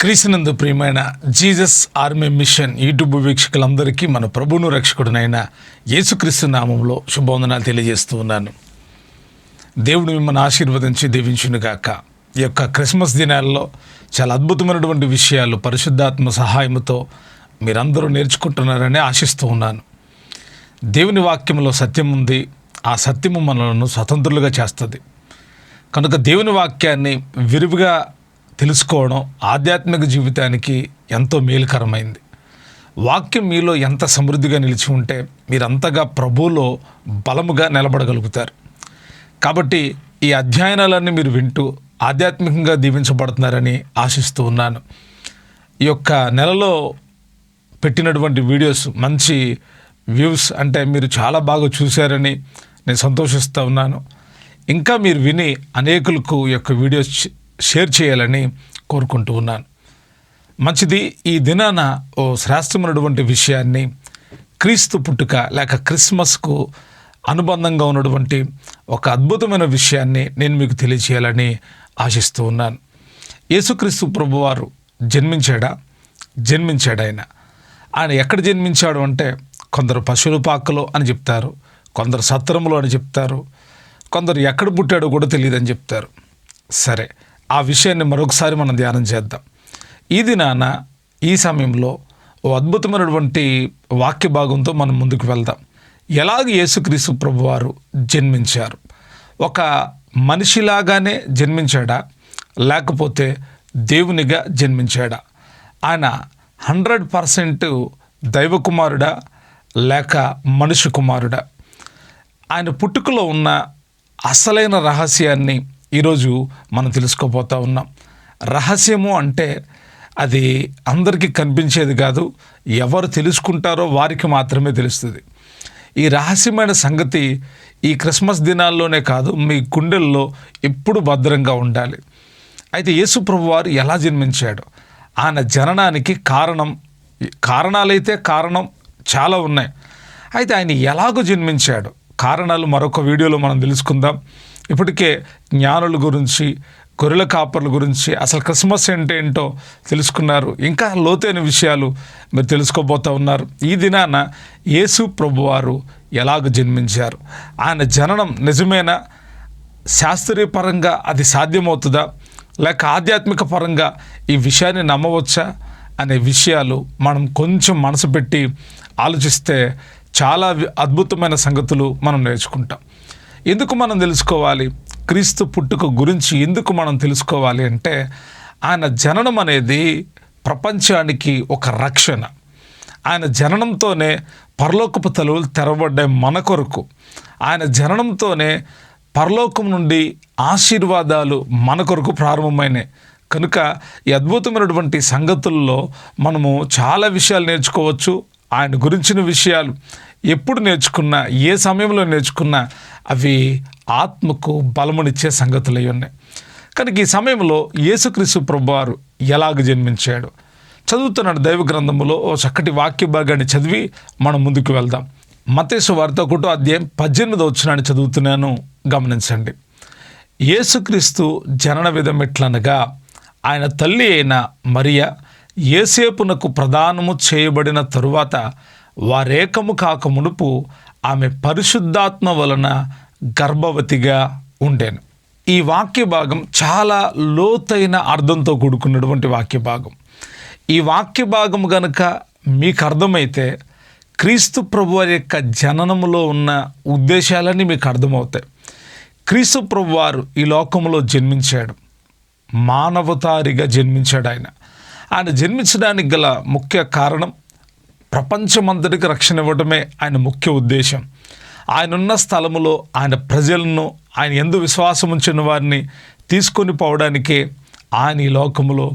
క్రీస్తునందు ప్రియమైన Jesus army mission YouTube వీక్షకులందరికీ మన ప్రభువును రక్షకుడునైన యేసుక్రీస్తు నామంలో శుభవందనాలు తెలియజేస్తూ ఉన్నాను. దేవుడు మిమ్మల్ని ఆశీర్వదించి దీవించునుగాక. ఈ యొక్క క్రిస్మస్ దినాల్లో చాలా అద్భుతమైనటువంటి విషయాలు పరిశుద్ధాత్మ సహాయంతో మీరందరూ నేర్చుకుంటున్నారని ఆశిస్తూ ఉన్నాను. దేవుని వాక్యంలో సత్యం ఉంది. ఆ సత్యము మనలను స్వతంత్రులుగా చేస్తుంది. కనుక దేవుని వాక్యాన్ని విరివిగా తెలుసుకోవడం ఆధ్యాత్మిక జీవితానికి ఎంతో మేలుకరమైంది. వాక్యం మీలో ఎంత సమృద్ధిగా నిలిచి ఉంటే మీరంతగా ప్రభువులో బలముగా నిలబడగలుగుతారు. కాబట్టి ఈ అధ్యయనాలన్నీ మీరు వింటూ ఆధ్యాత్మికంగా దీవించబడుతున్నారని ఆశిస్తూ ఉన్నాను. ఈ యొక్క నెలలో పెట్టినటువంటి వీడియోస్ మంచి వ్యూస్ అంటే మీరు చాలా బాగా చూశారని నేను సంతోషిస్తూ ఉన్నాను. ఇంకా మీరు విని అనేకులకు ఈ యొక్క వీడియోస్ షేర్ చేయాలని కోరుకుంటూ ఉన్నాను. మంచిది ఈ దినాన ఓ శ్రేష్టమైనటువంటి విషయాన్ని క్రీస్తు పుట్టుక లేక క్రిస్మస్కు అనుబంధంగా ఉన్నటువంటి ఒక అద్భుతమైన విషయాన్ని నేను మీకు తెలియచేయాలని ఆశిస్తూ ఉన్నాను. యేసుక్రీస్తు ప్రభువారు జన్మించాడా? జన్మించాడు ఆయన. ఆయన ఎక్కడ జన్మించాడు అంటే కొందరు పశువుల పాకలో అని చెప్తారు కొందరు సత్రంలో అని చెప్తారు కొందరు ఎక్కడ పుట్టాడో కూడా తెలియదని చెప్తారు. సరే ఆ విషయాన్ని మరొకసారి మనం ధ్యానం చేద్దాం. ఇది నాన్న ఈ సమయంలో ఓ అద్భుతమైనటువంటి వాక్య భాగంతో మనం ముందుకు వెళ్దాం. ఎలాగ యేసుక్రీస్తు ప్రభువారు జన్మించారు? ఒక మనిషిలాగానే జన్మించాడా? లేకపోతే దేవునిగా జన్మించాడా? ఆయన హండ్రెడ్ పర్సెంట్ దైవకుమారుడా? లేక మనిషి కుమారుడా ఆయన పుట్టుకలో ఉన్న అసలైన రహస్యాన్ని ఈరోజు మనం తెలుసుకోబోతా ఉన్నాం. రహస్యము అంటే అది అందరికీ కనిపించేది కాదు ఎవరు తెలుసుకుంటారో వారికి మాత్రమే తెలుస్తుంది. ఈ రహస్యమైన సంగతి ఈ క్రిస్మస్ దినాల్లోనే కాదు మీ గుండెల్లో ఎప్పుడు భద్రంగా ఉండాలి. అయితే యేసు ప్రభు వారు ఎలా జన్మించాడు? ఆయన జననానికి కారణం కారణాలైతే కారణం చాలా ఉన్నాయి. అయితే ఆయన ఎలాగో జన్మించాడు? కారణాలు మరొక వీడియోలో మనం తెలుసుకుందాం. ఇప్పటికే జ్ఞానుల గురించి గొర్రెల కాపర్ల గురించి అసలు క్రిస్మస్ అంటే ఏంటో తెలుసుకున్నారు. ఇంకా లోతైన విషయాలు మీరు తెలుసుకోబోతూ ఉన్నారు. ఈ దినాన యేసు ప్రభువారు ఎలాగ జన్మించారు? ఆయన జననం నిజమేనా? శాస్త్రీయపరంగా అది సాధ్యమవుతుందా? లేక ఆధ్యాత్మిక పరంగా ఈ విషయాన్ని నమ్మవచ్చా? అనే విషయాలు మనం కొంచెం మనసు పెట్టి ఆలోచిస్తే చాలా అద్భుతమైన సంగతులు మనం నేర్చుకుంటాం. ఎందుకు మనం తెలుసుకోవాలి? క్రీస్తు పుట్టుక గురించి ఎందుకు మనం తెలుసుకోవాలి అంటే ఆయన జననం అనేది ప్రపంచానికి ఒక రక్షణ. ఆయన జననంతోనే పరలోకపు తలువులు తెరవబడ్డాయి మన కొరకు. ఆయన జననంతోనే పరలోకం నుండి ఆశీర్వాదాలు మన కొరకు ప్రారంభమైనాయి. కనుక ఈ అద్భుతమైనటువంటి సంగతుల్లో మనము చాలా విషయాలు నేర్చుకోవచ్చు. ఆయన గురించిన విషయాలు ఎప్పుడు నేర్చుకున్నా ఏ సమయంలో నేర్చుకున్నా అవి ఆత్మకు బలమునిచ్చే సంగతులై ఉన్నాయి. కనుక ఈ సమయంలో యేసుక్రీస్తు ప్రభువారు ఎలాగ జన్మించాడు? చదువుతున్నాడు దైవ గ్రంథములో ఓ చక్కటి వాక్య భాగాన్ని చదివి మనం ముందుకు వెళ్దాం. మతేసు వార్త ఒకటో అధ్యాయం పద్దెనిమిది వచ్చినాన్ని చదువుతున్నాను గమనించండి. యేసుక్రీస్తు జనన విధం ఎట్లనగా ఆయన తల్లి అయిన మరియ ఏసేపునకు ప్రదానము చేయబడిన తరువాత వారేకము కాక మునుపు ఆమె పరిశుద్ధాత్మ వలన గర్భవతిగా ఉండేను. ఈ వాక్య భాగం చాలా లోతైన అర్థంతో కూడుకున్నటువంటి వాక్య భాగం. ఈ వాక్య భాగం గనుక మీకు అర్థమైతే క్రీస్తు ప్రభువారి యొక్క జననములో ఉన్న ఉద్దేశాలన్నీ మీకు అర్థమవుతాయి. క్రీస్తు ప్రభువారు ఈ లోకంలో జన్మించాడు. మానవతారిగా జన్మించాడు ఆయన. ఆయన జన్మించడానికి గల ముఖ్య కారణం ప్రపంచమంతటికి రక్షణ ఇవ్వడమే ఆయన ముఖ్య ఉద్దేశం. ఆయన ఉన్న స్థలములో ఆయన ప్రజలను ఆయన ఎందు విశ్వాసం ఉంచిన వారిని తీసుకొని పోవడానికే ఆయన ఈ లోకములో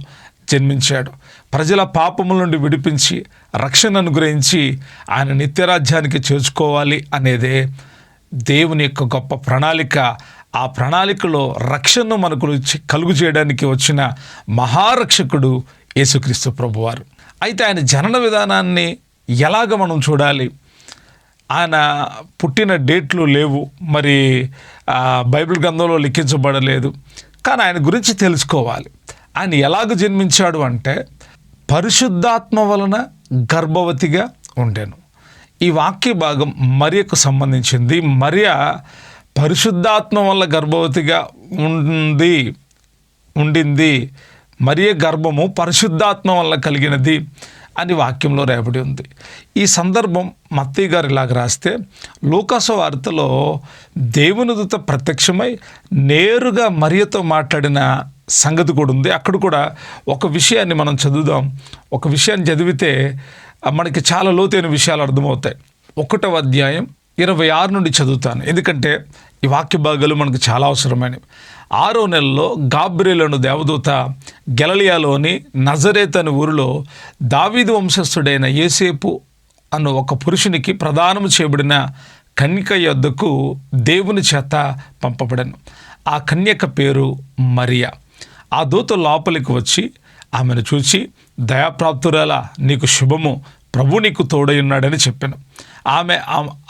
జన్మించాడు. ప్రజల పాపముల నుండి విడిపించి రక్షణ అనుగ్రహించి ఆయన నిత్యరాజ్యానికి చేర్చుకోవాలి అనేదే దేవుని యొక్క గొప్ప ప్రణాళిక. ఆ ప్రణాళికలో రక్షణను మనకు కలుగు చేయడానికి వచ్చిన మహారక్షకుడు యేసుక్రీస్తు ప్రభువారు. అయితే ఆయన జనన విధానాన్ని ఎలాగ మనం చూడాలి? ఆయన పుట్టిన డేట్లు లేవు. మరి బైబిల్ గ్రంథంలో లిఖించబడలేదు. కానీ ఆయన గురించి తెలుసుకోవాలి. ఆయన ఎలాగ జన్మించాడు అంటే పరిశుద్ధాత్మ వలన గర్భవతిగా ఉండెను. ఈ వాక్య భాగం మరియకు సంబంధించింది. మరియ పరిశుద్ధాత్మ వల్ల గర్భవతిగా ఉంది ఉండింది. మరియ గర్భము పరిశుద్ధాత్మ వల్ల కలిగినది. అని వాక్యంలో రేపడి ఉంది. ఈ సందర్భం మత్తయ్య గారు ఇలాగ రాస్తే లోకాస వార్తలో దేవుని దూత ప్రత్యక్షమై నేరుగా మరియతో మాట్లాడిన సంగతి కూడా ఉంది. అక్కడ కూడా ఒక విషయాన్ని మనం చదువుదాం. ఒక విషయాన్ని చదివితే మనకి చాలా లోతైన విషయాలు అర్థమవుతాయి. ఒకటవ అధ్యాయం ఇరవై ఆరు నుండి చదువుతాను. ఎందుకంటే ఈ వాక్య భాగాలు మనకు చాలా అవసరమైనవి. ఆరో నెలలో గాబ్రియలను దేవదూత గెలలియాలోని నజరేత్ అనే ఊరిలో దావీదు వంశస్థుడైన ఏసేపు అను ఒక పురుషునికి ప్రదానము చేయబడిన కన్యక యొద్దకు దేవుని చేత పంపబడను. ఆ కన్యక పేరు మరియా. ఆ దూత లోపలికి వచ్చి ఆమెను చూచి దయాప్రాప్తురాల నీకు శుభము. ప్రభు నీకు తోడై ఉన్నాడని చెప్పాను. ఆమె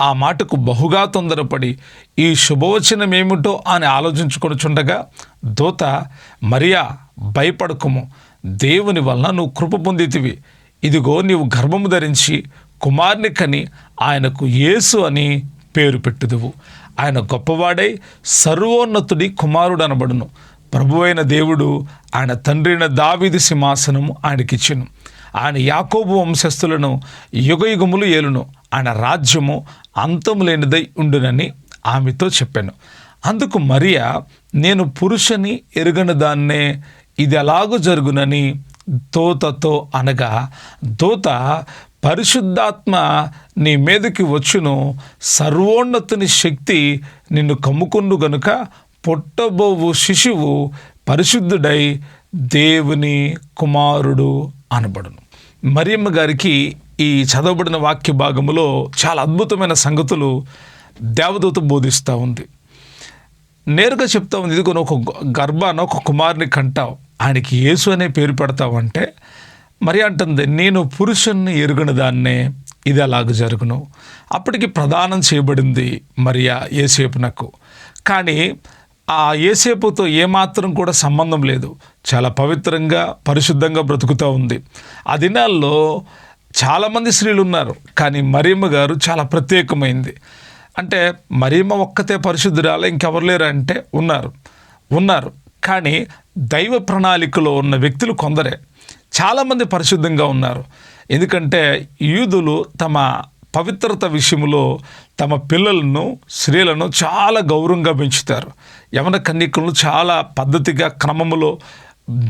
ఆ- మాటకు బహుగా తొందరపడి ఈ శుభవచనం ఏమిటో? అని ఆలోచించుకొనుచుండగా దూత మరియా భయపడకుము. దేవుని వలన నువ్వు కృప పొందితివి. ఇదిగో నీవు గర్భము ధరించి కుమార్ని కని ఆయనకు యేసు అని పేరు పెట్టుదువు. ఆయన గొప్పవాడై సర్వోన్నతుడి కుమారుడు అనబడును ప్రభువైన దేవుడు ఆయన తండ్రిన దావిది సింహాసనము ఆయనకిచ్చెను. ఆయన యాకోబు వంశస్థులను యుగయుగములు ఏలును. ఆయన రాజ్యము అంతము లేనిదై ఉండునని ఆమెతో చెప్పాను. అందుకు మరియా నేను పురుషని ఎరుగని దాన్నే ఇది ఎలాగూ జరుగునని దోతతో అనగా దోత పరిశుద్ధాత్మ నీ మీదకి వచ్చును సర్వోన్నతుని శక్తి నిన్ను కమ్ముకుండు గనుక పొట్టబోవు శిశువు పరిశుద్ధుడై దేవుని కుమారుడు అనబడును. మరియమ్మ గారికి ఈ చదవబడిన వాక్య భాగములో చాలా అద్భుతమైన సంగతులు దేవదూత బోధిస్తూ ఉంది. నేరుగా చెప్తా ఉంది ఇదిగో నువ్వు ఒక గర్భాన ఒక కుమారుని కంటావు. ఆయనకి యేసు అనే పేరు పెడతావు అంటే మరి అంటుంది నేను పురుషుణ్ణి ఎరుగిన దాన్నే ఇది అలాగ జరుగును. అప్పటికి ప్రదానం చేయబడింది మరియా ఏసేపు నాకు కానీ ఆ ఏసేపుతో ఏమాత్రం కూడా సంబంధం లేదు. చాలా పవిత్రంగా పరిశుద్ధంగా బ్రతుకుతూ ఉంది. ఆ దినాల్లో చాలామంది స్త్రీలు ఉన్నారు కానీ మరియమ్మ గారు చాలా ప్రత్యేకమైంది. అంటే మరియమ్మ ఒక్కతే పరిశుద్ధురాలు ఇంకెవరు లేరు అంటే ఉన్నారు. ఉన్నారు. కానీ దైవ ప్రణాళికలో ఉన్న వ్యక్తులు కొందరే. చాలామంది పరిశుద్ధంగా ఉన్నారు. ఎందుకంటే యూదులు తమ పవిత్రత విషయంలో తమ పిల్లలను స్త్రీలను చాలా గౌరవంగా పెంచుతారు. యమన కన్యకులను చాలా పద్ధతిగా క్రమములో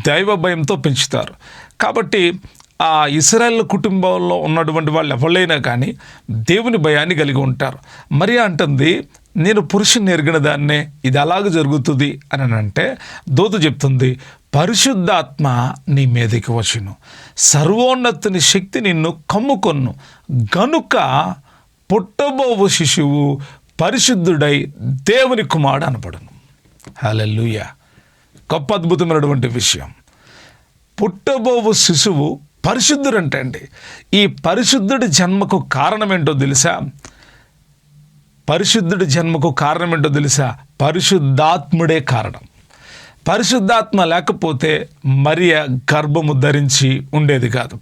దైవ భయంతో పెంచుతారు. కాబట్టి ఆ ఇస్రాయల్ కుటుంబంలో ఉన్నటువంటి వాళ్ళు ఎవరైనా కానీ దేవుని భయాన్ని కలిగి ఉంటారు. మరి అంటుంది నేను పురుషుని ఎరిగిన దాన్నే ఇది అలాగ జరుగుతుంది? అని అంటే దోత చెప్తుంది పరిశుద్ధాత్మ నీ మీదకి వచ్చును. సర్వోన్నతుని శక్తి నిన్ను కమ్ముకొన్ను. గనుక పుట్టబోవు శిశువు పరిశుద్ధుడై దేవుని కుమారుడు అనబడును. హలెల్లుయ. గొప్ప అద్భుతమైనటువంటి విషయం. పుట్టబోవు శిశువు పరిశుద్ధుడంటే అండి ఈ పరిశుద్ధుడి జన్మకు కారణం ఏంటో తెలుసా? పరిశుద్ధుడి జన్మకు కారణం ఏంటో తెలుసా? పరిశుద్ధాత్ముడే కారణం. పరిశుద్ధాత్మ లేకపోతే మరియ గర్భము ధరించి ఉండేది కాదు.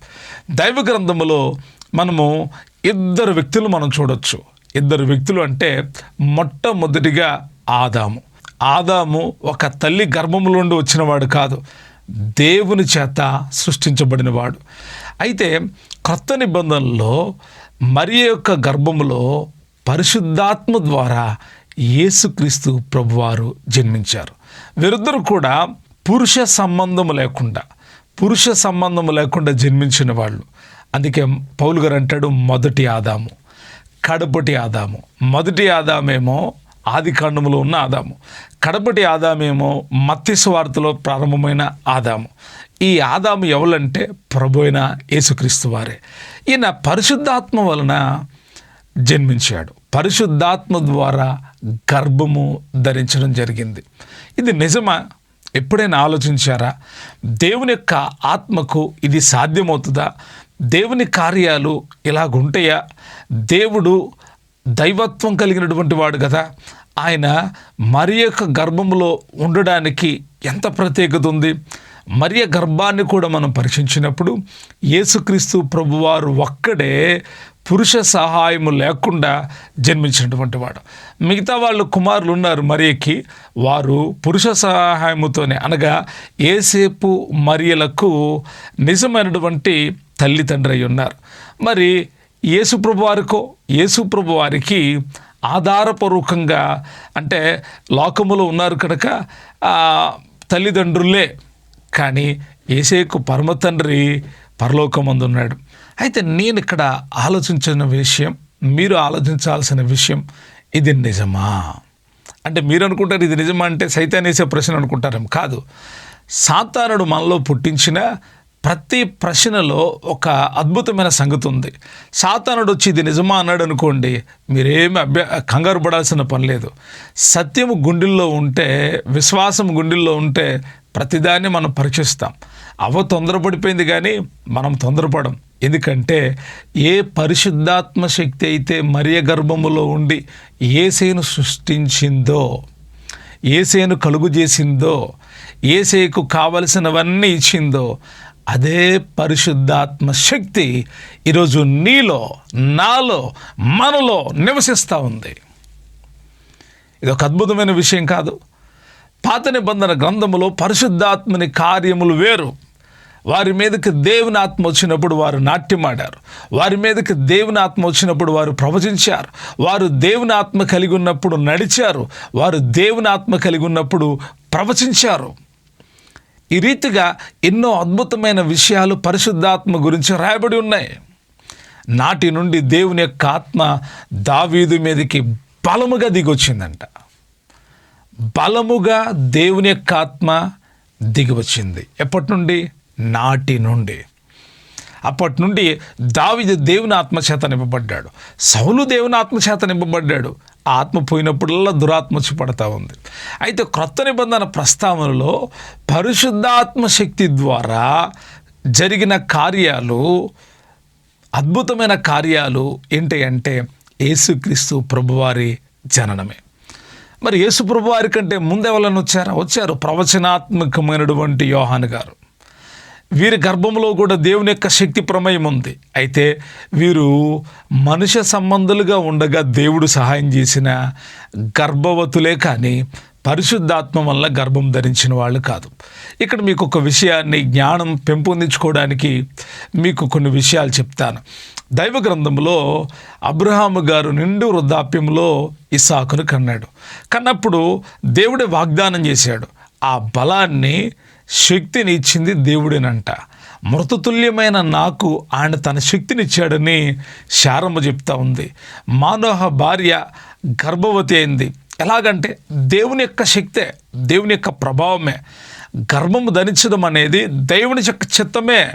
దైవ గ్రంథములో మనము ఇద్దరు వ్యక్తులు మనం చూడొచ్చు. ఇద్దరు వ్యక్తులు అంటే మొట్టమొదటిగా ఆదాము. ఆదాము ఒక తల్లి గర్భములో నుండి వచ్చినవాడు కాదు. దేవుని చేత సృష్టించబడినవాడు. అయితే క్రొత్త నిబంధనలో మరి యొక్క గర్భములో పరిశుద్ధాత్మ ద్వారా యేసుక్రీస్తు ప్రభువారు జన్మించారు. వీరిద్దరు కూడా పురుష సంబంధము లేకుండా పురుష సంబంధము లేకుండా జన్మించిన వాళ్ళు. అందుకే పౌలు గారు అంటాడు మొదటి ఆదాము కడపటి ఆదాము. మొదటి ఆదామేమో ఆది కాండములో ఉన్న ఆదాము. కడపటి ఆదామేమో మత్తి స్వార్థలో ప్రారంభమైన ఆదాము. ఈ ఆదాము ఎవరంటే ప్రభు అయిన యేసుక్రీస్తు వారే. ఈయన పరిశుద్ధాత్మ వలన జన్మించాడు. పరిశుద్ధాత్మ ద్వారా గర్భము ధరించడం జరిగింది. ఇది నిజమా? ఎప్పుడైనా ఆలోచించారా? దేవుని యొక్క ఆత్మకు ఇది సాధ్యమవుతుందా? దేవుని కార్యాలు ఇలాగుంటాయా? దేవుడు దైవత్వం కలిగినటువంటి వాడు కదా. ఆయన మరి యొక్క గర్భంలో ఉండడానికి ఎంత ప్రత్యేకత ఉంది? మరియ గర్భాన్ని కూడా మనం పరీక్షించినప్పుడు యేసుక్రీస్తు ప్రభువారు ఒక్కడే పురుష సహాయము లేకుండా జన్మించినటువంటి వాడు. మిగతా వాళ్ళు కుమారులు ఉన్నారు మరియకి. వారు పురుష సహాయముతోనే అనగా ఏసేపు మరియలకు నిజమైనటువంటి తల్లిదండ్రి అయి ఉన్నారు. మరి యేసుప్రభు వారికో యేసుప్రభు వారికి ఆధారపూర్వకంగా అంటే లోకములో ఉన్నారు కనుక తల్లిదండ్రులే. కానీ ఏసేకు పరమతండ్రి పరలోకమందున్నాడు. ఉన్నాడు అయితే నేను ఇక్కడ ఆలోచించిన విషయం మీరు ఆలోచించాల్సిన విషయం ఇది నిజమా? అంటే మీరు అనుకుంటారు ఇది నిజమా అంటే సైతానేసే ప్రశ్న అనుకుంటారేం. కాదు. సాతానుడు మనలో పుట్టించిన ప్రతి ప్రశ్నలో ఒక అద్భుతమైన సంగతి ఉంది. సాతానుడు వచ్చి ఇది నిజమా అన్నాడు అనుకోండి మీరేమి అభ్య కంగారు పడాల్సిన పని లేదు. సత్యము గుండెల్లో ఉంటే విశ్వాసం గుండెల్లో ఉంటే ప్రతిదాన్ని మనం పరీక్షిస్తాం. అవ తొందరపడిపోయింది కానీ మనం తొందరపడం. ఎందుకంటే ఏ పరిశుద్ధాత్మ శక్తి అయితే మరియ గర్భములో ఉండి ఏసేను సృష్టించిందో ఏసేను కలుగు చేసిందో ఏసేకు కావలసినవన్నీ ఇచ్చిందో అదే పరిశుద్ధాత్మ శక్తి ఈరోజు నీలో నాలో మనలో నివసిస్తూ ఉంది. ఇది ఒక అద్భుతమైన విషయం కాదు. పాత నిబంధన గ్రంథములో పరిశుద్ధాత్మని కార్యములు వేరు. వారి మీదకి దేవుని ఆత్మ వచ్చినప్పుడు వారు నాట్యమాడారు. వారి మీదకి దేవుని ఆత్మ వచ్చినప్పుడు వారు ప్రవచించారు. వారు దేవుని ఆత్మ కలిగి ఉన్నప్పుడు నడిచారు. వారు దేవుని ఆత్మ కలిగి ఉన్నప్పుడు ప్రవచించారు. ఈ రీతిగా ఎన్నో అద్భుతమైన విషయాలు పరిశుద్ధాత్మ గురించి రాయబడి ఉన్నాయి. నాటి నుండి దేవుని యొక్క ఆత్మ దావీదు మీదకి బలముగా దిగొచ్చిందంట. బలముగా దేవుని యొక్క ఆత్మ దిగివచ్చింది. ఎప్పటి నుండి నాటి నుండి. అప్పటి నుండి దావిది దేవుని ఆత్మ చేత నింపబడ్డాడు. సౌలు దేవుని ఆత్మ చేత నింపబడ్డాడు. ఆత్మ పోయినప్పుడల్లా దురాత్మ వచ్చి పడతా ఉంది. అయితే క్రొత్త నిబంధన ప్రస్తావనలో పరిశుద్ధాత్మ శక్తి ద్వారా జరిగిన కార్యాలు అద్భుతమైన కార్యాలు ఏంటి అంటే యేసుక్రీస్తు ప్రభువారి జననమే. మరి యేసుప్రభు వారి కంటే ముందెవలను వచ్చారా? వచ్చారు. ప్రవచనాత్మకమైనటువంటి యోహాన్ గారు. వీరి గర్భంలో కూడా దేవుని యొక్క శక్తి ప్రమేయం ఉంది. అయితే వీరు మనుష్య సంబంధులుగా ఉండగా దేవుడు సహాయం చేసిన గర్భవతులే కానీ పరిశుద్ధాత్మ వల్ల గర్భం ధరించిన వాళ్ళు కాదు. ఇక్కడ మీకు ఒక విషయాన్ని జ్ఞానం పెంపొందించుకోవడానికి మీకు కొన్ని విషయాలు చెప్తాను. దైవ గ్రంథంలో అబ్రహాము గారు నిండు వృద్ధాప్యంలో ఇసాకును కన్నాడు. కన్నప్పుడు దేవుడే వాగ్దానం చేశాడు. ఆ బలాన్ని శక్తిని ఇచ్చింది దేవుడేనంట. మృతతుల్యమైన నాకు ఆయన తన శక్తినిచ్చాడని శారమ్మ చెప్తా ఉంది. మానోహ భార్య గర్భవతి అయింది. ఎలాగంటే దేవుని యొక్క శక్తే దేవుని యొక్క ప్రభావమే. గర్భము ధరించడం అనేది దేవుని యొక్క చిత్తమే.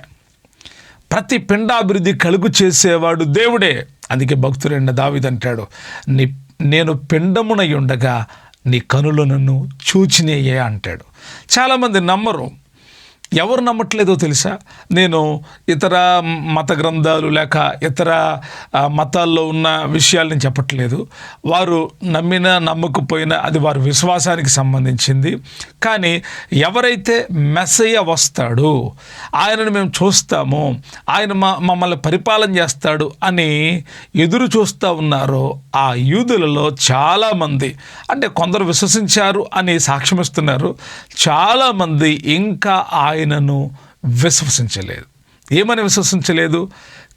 ప్రతి పిండాభివృద్ధి కలుగు చేసేవాడు దేవుడే. అందుకే భక్తుడైన దావిదంటాడు నీ నేను పిండమునై ఉండగా నీ కనులు నన్ను చూచినేయే అంటాడు. చాలామంది నమ్మరు. ఎవరు నమ్మట్లేదో తెలుసా? నేను ఇతర మత గ్రంథాలు లేక ఇతర మతాల్లో ఉన్న విషయాలని చెప్పట్లేదు. వారు నమ్మినా నమ్మకపోయినా అది వారి విశ్వాసానికి సంబంధించింది. కానీ ఎవరైతే మెస్సయ్య వస్తాడు ఆయనను మేము చూస్తాము ఆయన మా మమ్మల్ని పరిపాలన చేస్తాడు అని ఎదురు చూస్తూ ఉన్నారో ఆ యూదులలో చాలామంది. అంటే కొందరు విశ్వసించారు అని సాక్ష్యమిస్తున్నారు. చాలామంది ఇంకా ఆయనను విశ్వసించలేదు. ఏమని విశ్వసించలేదు?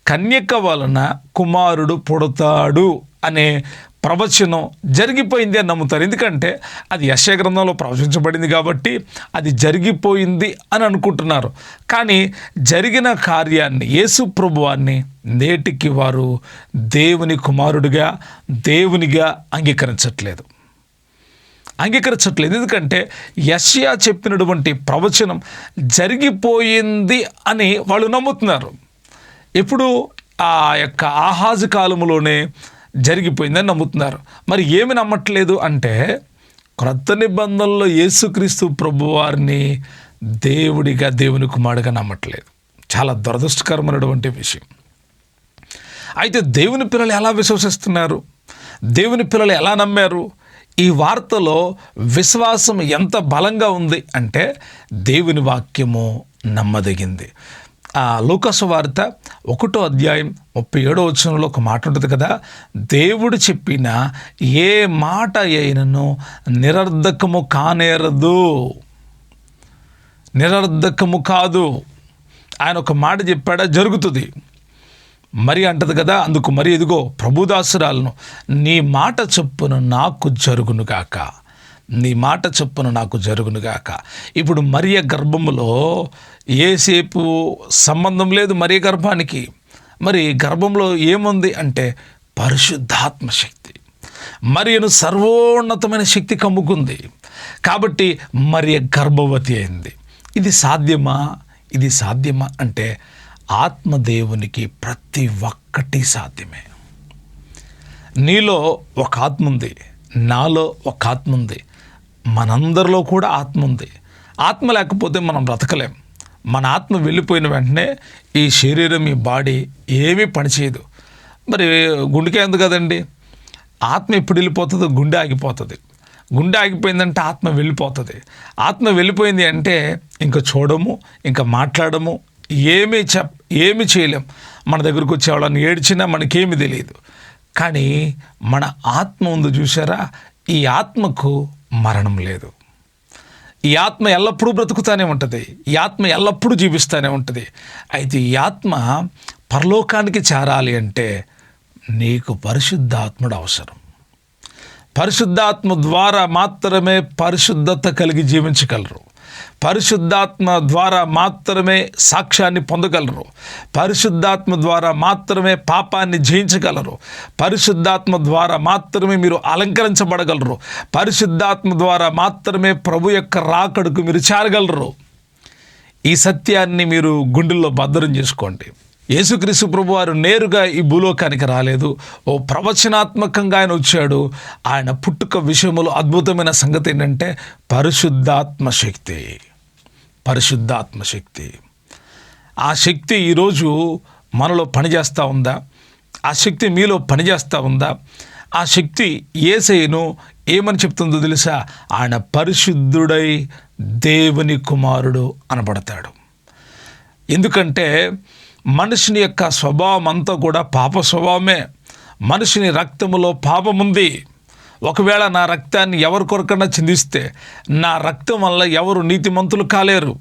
కన్యక వలన కుమారుడు పుడతాడు అనే ప్రవచనం జరిగిపోయింది అని నమ్ముతారు. ఎందుకంటే అది యశయ గ్రంథంలో ప్రవచించబడింది కాబట్టి అది జరిగిపోయింది అని అనుకుంటున్నారు. కానీ జరిగిన కార్యాన్ని యేసు ప్రభువాన్ని నేటికి వారు దేవుని కుమారుడిగా దేవునిగా అంగీకరించట్లేదు. అంగీకరించట్లేదు. ఎందుకంటే యష్యా చెప్పినటువంటి ప్రవచనం జరిగిపోయింది అని వాళ్ళు నమ్ముతున్నారు. ఎప్పుడు ఆ యొక్క ఆహాజు కాలంలోనే జరిగిపోయిందని నమ్ముతున్నారు. మరి ఏమి నమ్మట్లేదు అంటే క్రొత్త నిబంధనలో యేసుక్రీస్తు ప్రభువారిని దేవుడిగా దేవుని కుమారుడిగా నమ్మట్లేదు. చాలా దురదృష్టకరమైనటువంటి విషయం. అయితే దేవుని పిల్లలు ఎలా విశ్వసిస్తున్నారు? దేవుని పిల్లలు ఎలా నమ్మారు? ఈ వార్తలో విశ్వాసం ఎంత బలంగా ఉంది అంటే దేవుని వాక్యము నమ్మదగింది. ఆ లూకసు వార్త ఒకటో అధ్యాయం ముప్పై ఏడో వచనంలో ఒక మాట ఉంటుంది కదా దేవుడు చెప్పిన ఏ మాట అయినను నిరర్ధకము కానేరదు. నిరర్ధకము కాదు. ఆయన ఒక మాట చెప్పాడా జరుగుతుంది. మరి అంటది కదా అందుకు మరి ఇదిగో ప్రభుదాసురాలను నీ మాట చొప్పున నాకు జరుగునుగాక నీ మాట చొప్పున నాకు జరుగునుగాక ఇప్పుడు మరియ గర్భములో ఏసేపు సంబంధం లేదు మరియ గర్భానికి. మరి గర్భంలో ఏముంది అంటే పరిశుద్ధాత్మ శక్తి. మరియను సర్వోన్నతమైన శక్తి కమ్ముకుంది. కాబట్టి మరియ గర్భవతి అయింది. ఇది సాధ్యమా? ఇది సాధ్యమా? అంటే ఆత్మదేవునికి ప్రతి ఒక్కటి సాధ్యమే. నీలో ఒక ఆత్మ ఉంది నాలో ఒక ఆత్మ ఉంది మనందరిలో కూడా ఆత్మ ఉంది. ఆత్మ లేకపోతే మనం బ్రతకలేం. మన ఆత్మ వెళ్ళిపోయిన వెంటనే ఈ శరీరం ఈ బాడీ ఏమీ పనిచేయదు. మరి గుండెకే ఉంది కదండి. ఆత్మ ఎప్పుడు వెళ్ళిపోతుందో గుండె ఆగిపోతుంది. గుండె ఆగిపోయిందంటే ఆత్మ వెళ్ళిపోతుంది. ఆత్మ వెళ్ళిపోయింది అంటే ఇంకా చూడము ఇంకా మాట్లాడము ఏమీ చెప్ ఏమి చేయలేం. మన దగ్గరకు వచ్చే వాళ్ళని ఏడ్చినా మనకేమి తెలియదు. కానీ మన ఆత్మ ఉంది చూసారా ఈ ఆత్మకు మరణం లేదు. ఈ ఆత్మ ఎల్లప్పుడూ బ్రతుకుతానే ఉంటుంది. ఈ ఆత్మ ఎల్లప్పుడూ జీవిస్తూనే ఉంటుంది. అయితే ఈ ఆత్మ పరలోకానికి చేరాలి అంటే నీకు పరిశుద్ధాత్ముడు అవసరం. పరిశుద్ధాత్మ ద్వారా మాత్రమే పరిశుద్ధత కలిగి జీవించగలరు. పరిశుద్ధాత్మ ద్వారా మాత్రమే సాక్ష్యాన్ని పొందగలరు. పరిశుద్ధాత్మ ద్వారా మాత్రమే పాపాన్ని జయించగలరు. పరిశుద్ధాత్మ ద్వారా మాత్రమే మీరు అలంకరించబడగలరు. పరిశుద్ధాత్మ ద్వారా మాత్రమే ప్రభు యొక్క రాకడుకు మీరు చేరగలరు. ఈ సత్యాన్ని మీరు గుండెల్లో భద్రం చేసుకోండి. యేసుక్రీస్తు ప్రభు వారు నేరుగా ఈ భూలోకానికి రాలేదు. ఓ ప్రవచనాత్మకంగా ఆయన వచ్చాడు. ఆయన పుట్టుక విషయంలో అద్భుతమైన సంగతి ఏంటంటే పరిశుద్ధాత్మ శక్తి. పరిశుద్ధాత్మ శక్తి. ఆ శక్తి ఈరోజు మనలో పనిచేస్తూ ఉందా? ఆ శక్తి మీలో పనిచేస్తూ ఉందా? ఆ శక్తి ఏసైను ఏమని చెప్తుందో తెలుసా? ఆయన పరిశుద్ధుడై దేవుని కుమారుడు అనబడతాడు. ఎందుకంటే మనిషిని యొక్క స్వభావం అంతా కూడా పాప స్వభావమే. మనిషిని రక్తములో పాపముంది ఒకవేళ నా రక్తాన్ని ఎవరి కొరకన్నా చిందిస్తే నా రక్తం వల్ల ఎవరు నీతిమంతులు కాలేరు.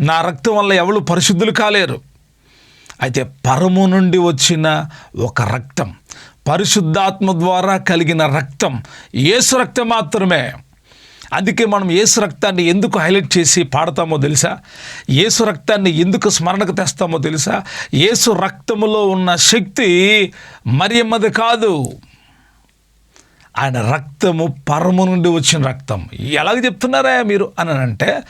నా రక్తం వల్ల ఎవరు పరిశుద్ధులు కాలేరు. అయితే పరము నుండి వచ్చిన ఒక రక్తం పరిశుద్ధాత్మ ద్వారా కలిగిన రక్తం ఏసు రక్తం మాత్రమే. అందుకే మనం ఏసు రక్తాన్ని ఎందుకు హైలైట్ చేసి పాడతామో తెలుసా? ఏసు రక్తాన్ని ఎందుకు స్మరణకు తెస్తామో తెలుసా? ఏసు రక్తములో ఉన్న శక్తి మరియమ్మది కాదు. ఆయన రక్తము పరము నుండి వచ్చిన రక్తం. ఎలాగ చెప్తున్నారా మీరు అని అంటే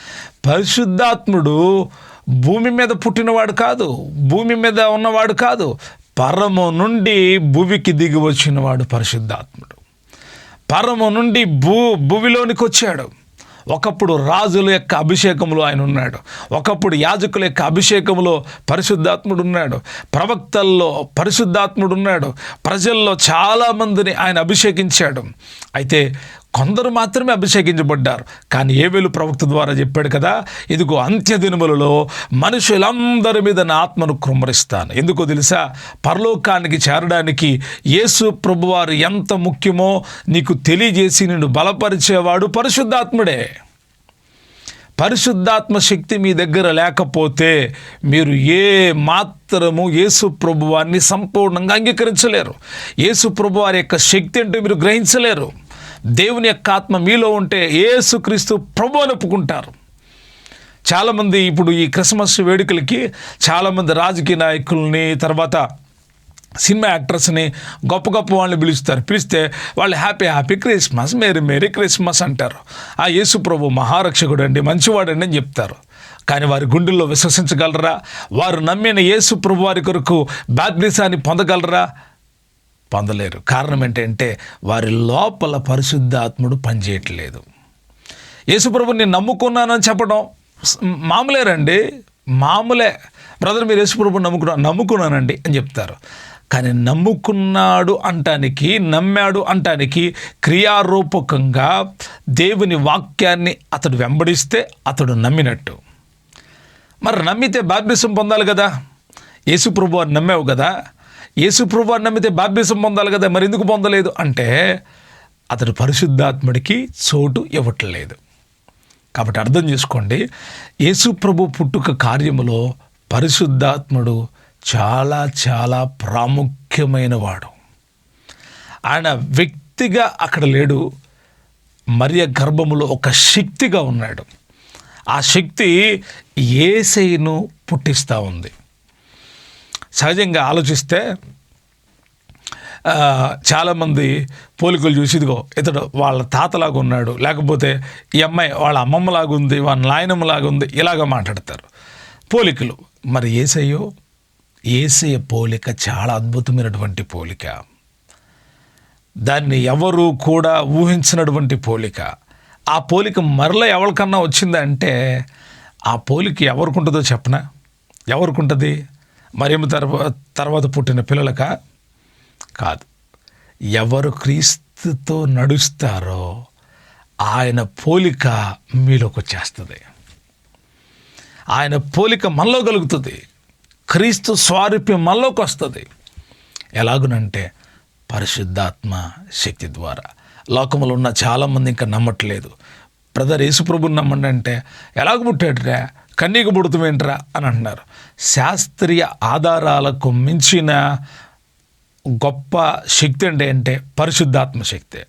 పరిశుద్ధాత్ముడు భూమి మీద పుట్టినవాడు కాదు భూమి మీద ఉన్నవాడు కాదు పరము నుండి భూమికి దిగి వచ్చినవాడు పరిశుద్ధాత్ముడు. పరము నుండి భూ భూమిలోనికి వచ్చాడు ఒకప్పుడు రాజుల యొక్క అభిషేకంలో ఆయన ఉన్నాడు ఒకప్పుడు యాజకుల యొక్క అభిషేకంలో పరిశుద్ధాత్ముడు ఉన్నాడు ప్రవక్తల్లో పరిశుద్ధాత్ముడు ఉన్నాడు ప్రజల్లో చాలామందిని ఆయన అభిషేకించాడు. అయితే కొందరు మాత్రమే అభిషేకించబడ్డారు. కానీ ఏవేలు ప్రవక్త ద్వారా చెప్పాడు కదా ఇదిగో అంత్య దినములలో మనుషులందరి మీద నా ఆత్మను కృమ్మరిస్తాను ఎందుకో తెలుసా? పరలోకానికి చేరడానికి యేసు ప్రభువారు ఎంత ముఖ్యమో నీకు తెలియజేసి నిన్ను బలపరిచేవాడు పరిశుద్ధాత్ముడే. పరిశుద్ధాత్మ శక్తి మీ దగ్గర లేకపోతే మీరు ఏ మాత్రము యేసు ప్రభువాన్ని సంపూర్ణంగా అంగీకరించలేరు. యేసు ప్రభువారి యొక్క శక్తి అంటే మీరు గ్రహించలేరు. దేవుని యొక్క ఆత్మ మీలో ఉంటే ఏసుక్రీస్తు ప్రభు అని ఒప్పుకుంటారు. చాలామంది ఇప్పుడు ఈ క్రిస్మస్ వేడుకలకి చాలామంది రాజకీయ నాయకుల్ని తర్వాత సినిమా యాక్టర్స్ని గొప్ప గొప్ప వాళ్ళని పిలుస్తారు. పిలిస్తే వాళ్ళు happy happy Christmas merry merry Christmas అంటారు. ఆ యేసు ప్రభు మహారక్షకుడు అండి మంచివాడండి అని చెప్తారు. కానీ వారి గుండెల్లో విశ్వసించగలరా? వారు నమ్మిన యేసు ప్రభు వారి కొరకు బాప్టిసాన్ని పొందగలరా? పొందలేరు. కారణం ఏంటంటే వారి లోపల పరిశుద్ధాత్ముడు పనిచేయట్లేదు. యేసుప్రభు నేను నమ్ముకున్నానని చెప్పడం మామూలేరండి మామూలే బ్రదర్ మీరు యేసుప్రభు నమ్ముకున్నా నమ్ముకున్నానండి అని చెప్తారు. కానీ నమ్ముకున్నాడు అంటానికి నమ్మాడు అంటానికి క్రియారూపకంగా దేవుని వాక్యాన్ని అతడు వెంబడిస్తే అతడు నమ్మినట్టు. మరి నమ్మితే బాప్టిజం పొందాలి కదా? యేసుప్రభు అని నమ్మావు కదా? యేసుప్రభు నమ్మితే బాప్టిజం పొందాలి కదా మరి ఎందుకు పొందలేదు? అంటే అతడు పరిశుద్ధాత్ముడికి చోటు ఇవ్వట్లేదు. కాబట్టి అర్థం చేసుకోండి యేసుప్రభు పుట్టుక కార్యములో పరిశుద్ధాత్ముడు చాలా చాలా ప్రాముఖ్యమైన వాడు ఆయన వ్యక్తిగా అక్కడ లేడు మరియ గర్భములో ఒక శక్తిగా ఉన్నాడు. ఆ శక్తి ఏసైను పుట్టిస్తూ ఉంది. సహజంగా ఆలోచిస్తే చాలామంది పోలికలు చూసి ఇదిగో ఇతడు వాళ్ళ తాతలాగా ఉన్నాడు. లేకపోతే ఈ అమ్మాయి వాళ్ళ అమ్మమ్మలాగా ఉంది వాళ్ళ నాయనమ్మలాగా ఉంది ఇలాగ మాట్లాడతారు. పోలికలు. మరి ఏసయ్యో ఏసయ్య పోలిక చాలా అద్భుతమైనటువంటి పోలిక. దాన్ని ఎవరు కూడా ఊహించినటువంటి పోలిక. ఆ పోలిక మరల ఎవరికన్నా వచ్చిందంటే ఆ పోలిక ఎవరికి ఉంటుందో చెప్పనా? ఎవరికి ఉంటుంది? మరియు తర్వా తర్వాత పుట్టిన పిల్లలక? కాదు. ఎవరు క్రీస్తుతో నడుస్తారో ఆయన పోలిక మీలోకి వచ్చేస్తుంది ఆయన పోలిక మనలో కలుగుతుంది. క్రీస్తు స్వారూప్యం మనలోకి వస్తుంది ఎలాగునంటే పరిశుద్ధాత్మ శక్తి ద్వారా. లోకంలో ఉన్న చాలామంది ఇంకా నమ్మట్లేదు. బ్రదర్ యేసుప్రభుని నమ్మండి అంటే ఎలాగ పుట్టాడురా? కన్నీకు పుడుతుమేంట్రా అని అంటున్నారు. శాస్త్రీయ ఆధారాలకు మించిన గొప్ప శక్తి అంటే అంటే పరిశుద్ధాత్మ శక్తి.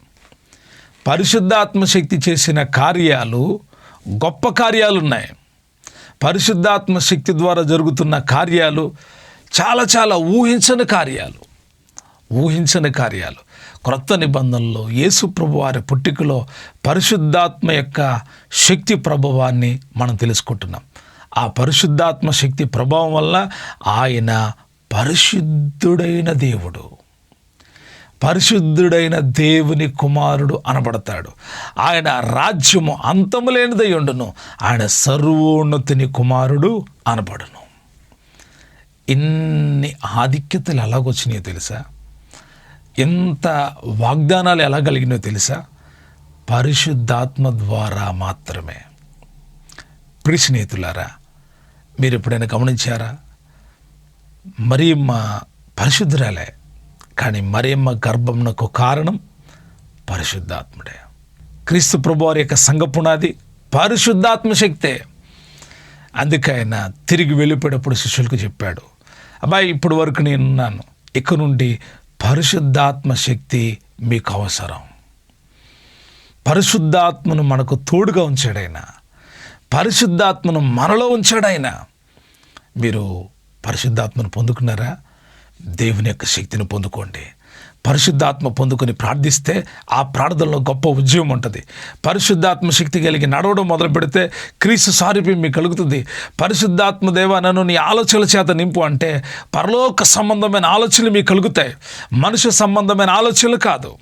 పరిశుద్ధాత్మ శక్తి చేసిన కార్యాలు గొప్ప కార్యాలు ఉన్నాయి పరిశుద్ధాత్మ శక్తి ద్వారా జరుగుతున్న కార్యాలు చాలా చాలా ఊహించని కార్యాలు. ఊహించని కార్యాలు. క్రొత్త నిబంధనలో యేసు ప్రభు వారి పుట్టికలో పరిశుద్ధాత్మ యొక్క శక్తి ప్రభావాన్ని మనం తెలుసుకుంటున్నాం. ఆ పరిశుద్ధాత్మ శక్తి ప్రభావం వల్ల ఆయన పరిశుద్ధుడైన దేవుడు. పరిశుద్ధుడైన దేవుని కుమారుడు అనబడతాడు. ఆయన రాజ్యము అంతము లేనిదై ఉండును. ఆయన సర్వోన్నతిని కుమారుడు అనబడును. ఇన్ని ఆధిక్యతలు ఎలాగొచ్చినాయో తెలుసా? ఎంత వాగ్దానాలు ఎలా కలిగినాయో తెలుసా? పరిశుద్ధాత్మ ద్వారా మాత్రమే. ప్రి స్నేహితులారా మీరు ఎప్పుడైనా గమనించారా? మరియమ్మ పరిశుద్ధురాలే. కానీ మరియమ్మ గర్భమునకు కారణం పరిశుద్ధాత్ముడే. క్రీస్తు ప్రభువారి యొక్క సంఘ పునాది పరిశుద్ధాత్మ శక్తే. అందుకే ఆయన తిరిగి వెళ్ళిపోయేటప్పుడు శిష్యులకు చెప్పాడు అబ్బాయి ఇప్పుడు వరకు నేనున్నాను. ఇక నుండి పరిశుద్ధాత్మ శక్తి మీకు అవసరం. పరిశుద్ధాత్మను మనకు తోడుగా ఉంచాడైనా పరిశుద్ధాత్మను మనలో ఉంచాడైనా మీరు పరిశుద్ధాత్మను పొందుకున్నారా? దేవుని యొక్క శక్తిని పొందుకోండి. పరిశుద్ధాత్మ పొందుకొని ప్రార్థిస్తే ఆ ప్రార్థనలో గొప్ప ఉద్యమం ఉంటుంది. పరిశుద్ధాత్మ శక్తి కలిగి నడవడం మొదలు పెడితే క్రీస్తు సారూప్యం మీకు కలుగుతుంది. పరిశుద్ధాత్మ దేవ నన్ను నీ ఆలోచనల చేత నింపు అంటే పరలోక సంబంధమైన ఆలోచనలు మీకు కలుగుతాయి. మనుషు సంబంధమైన ఆలోచనలు కాదు.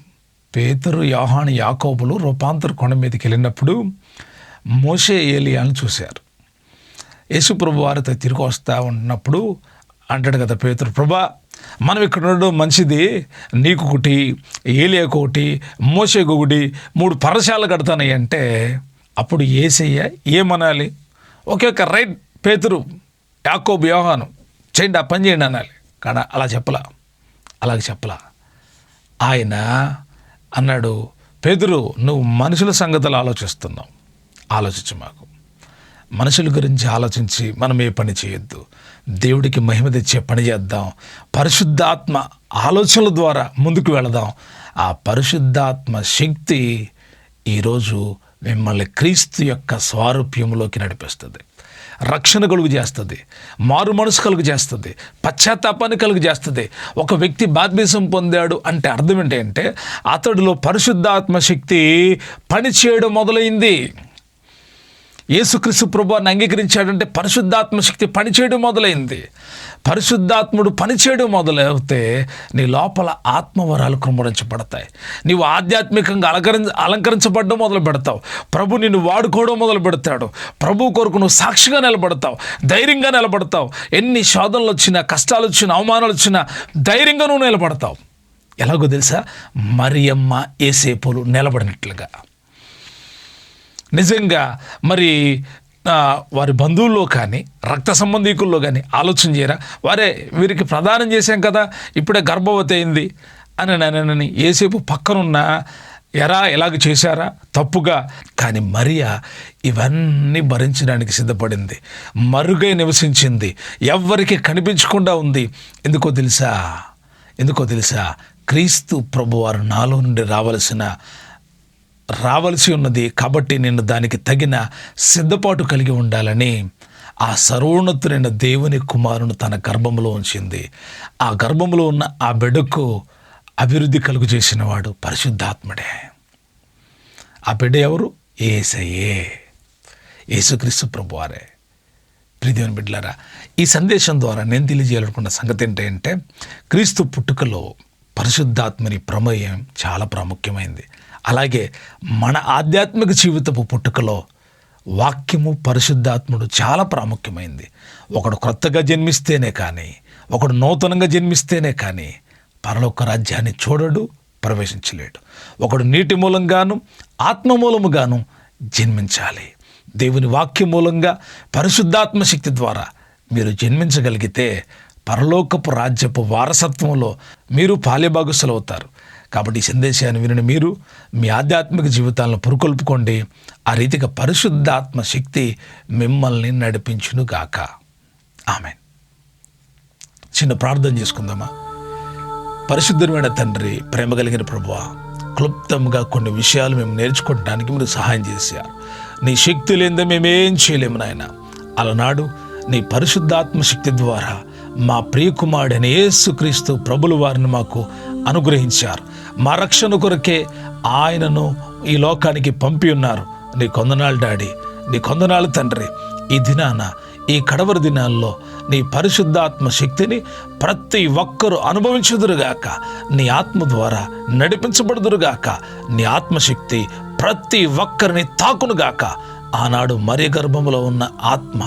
పేతరు యోహాను యాకోబులు రూపాంతర కొండ మీదకి వెళ్ళినప్పుడు మోషే ఏలియాను చూశారు. యేసుప్రభు వారితో తిరిగి వస్తూ ఉన్నప్పుడు అంటాడు కదా పేతురు ప్రభా మనం ఇక్కడ ఉండడం మంచిది నీకు ఒకటి ఏలియాకు ఒకటి మోసేకు ఒకటి మూడు పరశాలు కడతానయ్య అంటే అప్పుడు ఏసయ్య ఏమనాలి? ఒకే ఒక రైట్ పేతురు యాకోబు యోహాను చేయండి ఆ పని చేయండి అనాలి. కానీ అలా చెప్పలా అలాగ చెప్పలా. ఆయన అన్నాడు పేదరు నువ్వు మనుషుల సంగతులు ఆలోచిస్తున్నావు. ఆలోచించు మాకు. మనుషుల గురించి ఆలోచించి మనం ఏ పని చేయొద్దు. దేవుడికి మహిమ తెచ్చే పని చేద్దాం. పరిశుద్ధాత్మ ఆలోచనల ద్వారా ముందుకు వెళదాం. ఆ పరిశుద్ధాత్మ శక్తి ఈరోజు మిమ్మల్ని క్రీస్తు యొక్క స్వారూప్యంలోకి నడిపిస్తుంది. రక్షణ కలుగు చేస్తుంది. మారు మనసు కలుగు చేస్తుంది. పశ్చాత్తాపాన్ని కలుగు చేస్తుంది. ఒక వ్యక్తి బాధ్యసం పొందాడు అంటే అర్థం ఏంటంటే అతడిలో పరిశుద్ధాత్మ శక్తి పనిచేయడం మొదలైంది. యేసుక్రీస్తు ప్రభువాన్ని అంగీకరించాడంటే పరిశుద్ధాత్మ శక్తి పనిచేయడం మొదలైంది. పరిశుద్ధాత్ముడు పనిచేయడం మొదలవుతే నీ లోపల ఆత్మవరాలు క్రమరించబడతాయి నీవు ఆధ్యాత్మికంగా అలంకరించ అలంకరించబడడం మొదలు పెడతావు. ప్రభు నిన్ను వాడుకోవడం మొదలు పెడతాడు. ప్రభు కొరకు నువ్వు సాక్షిగా నిలబడతావు. ధైర్యంగా నిలబడతావు. ఎన్ని శోధనలు వచ్చినా కష్టాలు వచ్చినా అవమానాలు వచ్చినా ధైర్యంగా నువ్వు నిలబడతావు. ఎలాగో తెలుసా? మరియమ్మ ఏసేపులు నిలబడినట్లుగా. నిజంగా మరి వారి బంధువుల్లో కానీ రక్త సంబంధీకుల్లో కానీ ఆలోచన చేయరా? వారే వీరికి ప్రదానం చేశాం కదా ఇప్పుడే గర్భవతి అయింది అని నన్ను ఏసేపు పక్కనున్న ఎరా ఎలాగ చేశారా? తప్పుగా. కానీ మరియా ఇవన్నీ భరించడానికి సిద్ధపడింది. మరుగై నివసించింది. ఎవ్వరికి కనిపించకుండా ఉంది. ఎందుకో తెలుసా? ఎందుకో తెలుసా? క్రీస్తు ప్రభువారు నాలో నుండి రావలసిన రావలసి ఉన్నది కాబట్టి నేను దానికి తగిన సిద్ధపాటు కలిగి ఉండాలని ఆ సర్వోన్నతుడైన దేవుని కుమారుని తన గర్భంలో ఉంచింది. ఆ గర్భంలో ఉన్న ఆ బిడ్డకు అభివృద్ధి కలుగు చేసిన వాడు పరిశుద్ధాత్ముడే. ఆ బిడ్డ ఎవరు? ఏసయ్యే. యేసుక్రీస్తు ప్రభువారే. ప్రిదేవుని బిడ్డలారా ఈ సందేశం ద్వారా నేను తెలియజేయాలనుకున్న సంగతి ఏంటంటే క్రీస్తు పుట్టుకలో పరిశుద్ధాత్మని ప్రమేయం చాలా ప్రాముఖ్యమైంది. అలాగే మన ఆధ్యాత్మిక జీవితపు పుట్టుకలో వాక్యము పరిశుద్ధాత్ముడు చాలా ప్రాముఖ్యమైంది. ఒకడు క్రొత్తగా జన్మిస్తేనే కానీ ఒకడు నూతనంగా జన్మిస్తేనే కానీ పరలోక రాజ్యాన్ని చూడడు ప్రవేశించలేడు. ఒకడు నీటి మూలంగాను ఆత్మ మూలముగాను జన్మించాలి. దేవుని వాక్య మూలంగా పరిశుద్ధాత్మ శక్తి ద్వారా మీరు జన్మించగలిగితే పరలోకపు రాజ్యపు వారసత్వంలో మీరు పాల్యభాగస్సులు అవుతారు కాబట్టి ఈ సందేశాన్ని వినని మీరు మీ ఆధ్యాత్మిక జీవితాలను పురుకొల్పుకోండి. ఆ రీతిగా పరిశుద్ధాత్మ శక్తి మిమ్మల్ని నడిపించునుగాక ఆమె చిన్న ప్రార్థన చేసుకుందామా? పరిశుద్ధమైన తండ్రి ప్రేమ కలిగిన ప్రభువ క్లుప్తంగా కొన్ని విషయాలు మేము నేర్చుకోవడానికి మీరు సహాయం చేశారు. నీ శక్తి లేదే మేమేం చేయలేము నాయన. అలనాడు నీ పరిశుద్ధాత్మ శక్తి ద్వారా మా ప్రియకుమారుడైన యేసుక్రీస్తు ప్రభులు వారిని మాకు అనుగ్రహించారు. మా రక్షణ కొరకే ఆయనను ఈ లోకానికి పంపి ఉన్నారు. నీ కొందనాలు డాడీ నీ కొందనాలు తండ్రి. ఈ దినాన ఈ కడవరి దినాల్లో నీ పరిశుద్ధాత్మ శక్తిని ప్రతి ఒక్కరూ అనుభవించుదురుగాక. నీ ఆత్మ ద్వారా నడిపించబడుదురుగాక. నీ ఆత్మశక్తి ప్రతి ఒక్కరిని తాకునుగాక. ఆనాడు మరి గర్భంలో ఉన్న ఆత్మ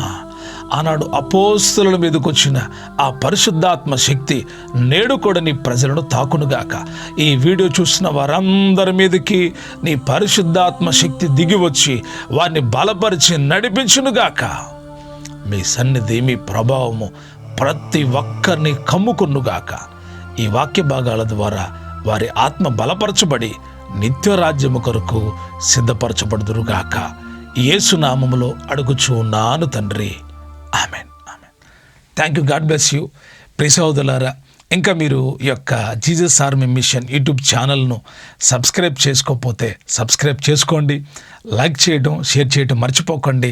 ఆనాడు అపోస్తుల మీదకొచ్చిన ఆ పరిశుద్ధాత్మ శక్తి నేడు కూడా నీ ప్రజలను తాకునుగాక. ఈ వీడియో చూసిన వారందరి మీదకి నీ పరిశుద్ధాత్మ శక్తి దిగి వచ్చి వారిని బలపరిచి నడిపించునుగాక. మీ సన్నిధి మీ ప్రభావము ప్రతి ఒక్కరిని కమ్ముకున్నుగాక ఈ వాక్య భాగాల ద్వారా వారి ఆత్మ బలపరచబడి నిత్య రాజ్యము కొరకు సిద్ధపరచబడుదురుగాక. ఏసునామములో అడుగుచూ ఉన్నాను తండ్రి. Amen amen thank you God bless you ప్రిసోదులారా ఇంకా మీరు ఈ యొక్క జీసస్ ఆర్మీ మిషన్ యూట్యూబ్ ఛానల్ను సబ్స్క్రైబ్ చేసుకోకపోతే సబ్స్క్రైబ్ చేసుకోండి. లైక్ చేయడం షేర్ చేయడం మర్చిపోకండి.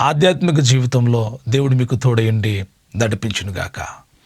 ఆధ్యాత్మిక జీవితంలో దేవుడు మీకు తోడయండి నడిపించునుగాక.